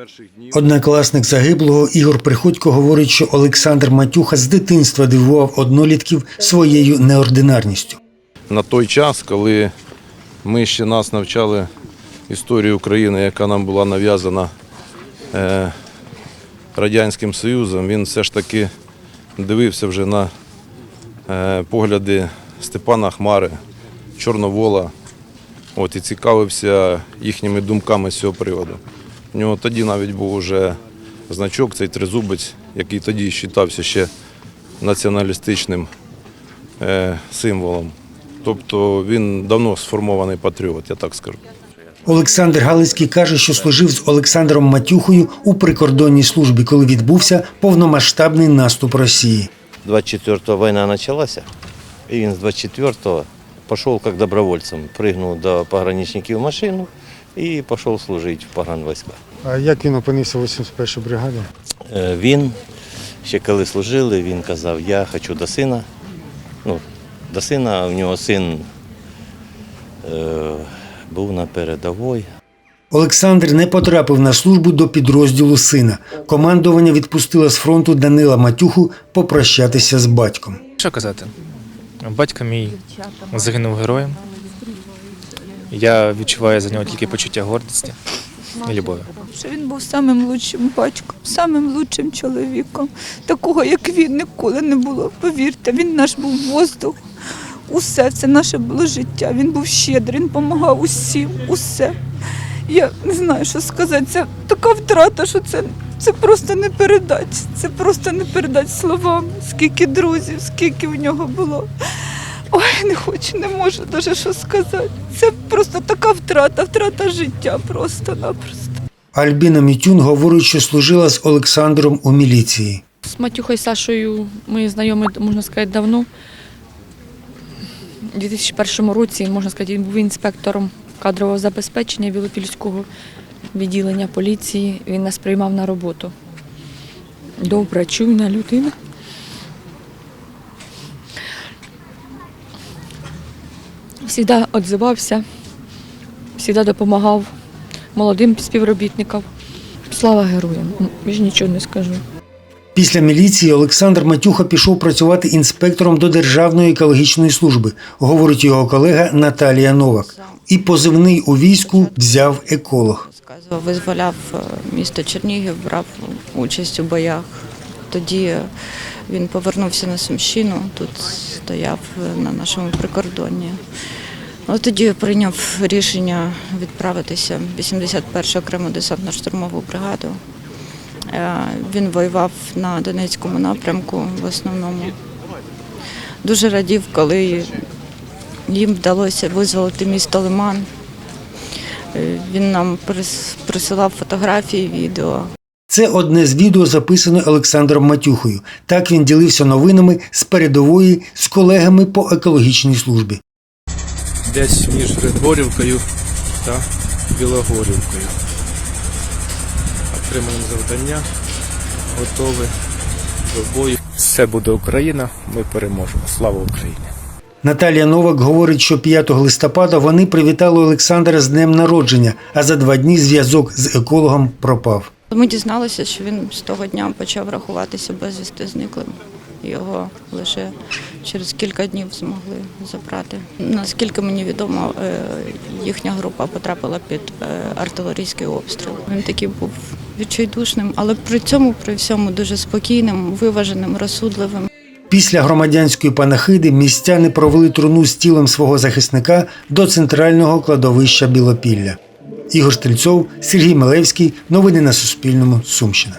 перших днів. Однокласник загиблого Ігор Приходько говорить, що Олександр Матюха з дитинства дивував однолітків своєю неординарністю. На той час, коли ми ще нас навчали історії України, яка нам була нав'язана е, Радянським Союзом, він все ж таки дивився вже на е, погляди Степана Хмари, Чорновола, от, і цікавився їхніми думками з цього приводу. У нього тоді навіть був уже значок, цей тризубець, який тоді вважався ще націоналістичним е, символом. Тобто він давно сформований патріот, я так скажу. Олександр Галицький каже, що служив з Олександром Матюхою у прикордонній службі, коли відбувся повномасштабний наступ Росії. 24-го война началась, и он с 24-го пошел как добровольцем, прыгнул до пограничників в машину і пішов служити в погранвійська. А як він опинився в 81-й бригаді? Е, Він, ще коли служили, він казав, я хочу до сина. Ну, до сина, в нього син е, був на передовій. Олександр не потрапив на службу до підрозділу сина. Командування відпустило з фронту Данила Матюху попрощатися з батьком. Що казати? Батько мій загинув героєм. Я відчуваю за нього тільки почуття гордості і любові. що він був самим лучшим батьком, самим лучшим чоловіком. Такого, як він, ніколи не було. Повірте, він наш був воздух. Усе це наше було життя. Він був щедрий, він допомагав усім, усе. Я не знаю, що сказати. Це така втрата, що це, це просто не передати. Це просто не передати словами. Скільки друзів, скільки в нього було. Ой, не хочу, не можу навіть що сказати. Це просто така втрата, втрата життя просто-напросто. Альбіна Мітюн говорить, що служила з Олександром у міліції. З Матюхою Сашою ми знайомі, можна сказати, давно. У 2001 році, можна сказати, він був інспектором кадрового забезпечення Білопільського відділення поліції. Він нас приймав на роботу. Добра, чуйна людина. Всігда відзивався, завжди допомагав молодим співробітникам. Слава героям! Більше нічого не скажу. Після міліції Олександр Матюха пішов працювати інспектором до Державної екологічної служби, говорить його колега Наталія Новак. І позивний у війську взяв еколог. Визволяв е, місто Чернігів, брав участь у боях. Тоді він повернувся на Сумщину, тут стояв на нашому прикордонні. От тоді прийняв рішення відправитися в 81 окрему десантно-штурмову бригаду. Е, Він воював на Донецькому напрямку в основному. Дуже радів, коли їм вдалося визволити місто Лиман. Е, Він нам прис- присилав фотографії, відео. Це одне з відео записане Олександром Матюхою. Так він ділився новинами з передової з колегами по екологічній службі. десь між Григорівкою та Білогорівкою. Отримаємо завдання, готові до бою. Все буде Україна, ми переможемо. Слава Україні! Наталія Новак говорить, що 5 листопада вони привітали Олександра з днем народження, а за два дні зв'язок з екологом пропав. Ми дізналися, що він з того дня почав рахуватися безвісти зниклим. Його лише через кілька днів змогли забрати. Наскільки мені відомо, е, їхня група потрапила під е, артилерійський обстріл. Він такий був відчайдушним, але при цьому при всьому дуже спокійним, виваженим, розсудливим. Після громадянської панахиди містяни провели труну з тілом свого захисника до центрального кладовища Білопілля. Ігор Стрільцов, Сергій Малевський. Новини на Суспільному. Сумщина.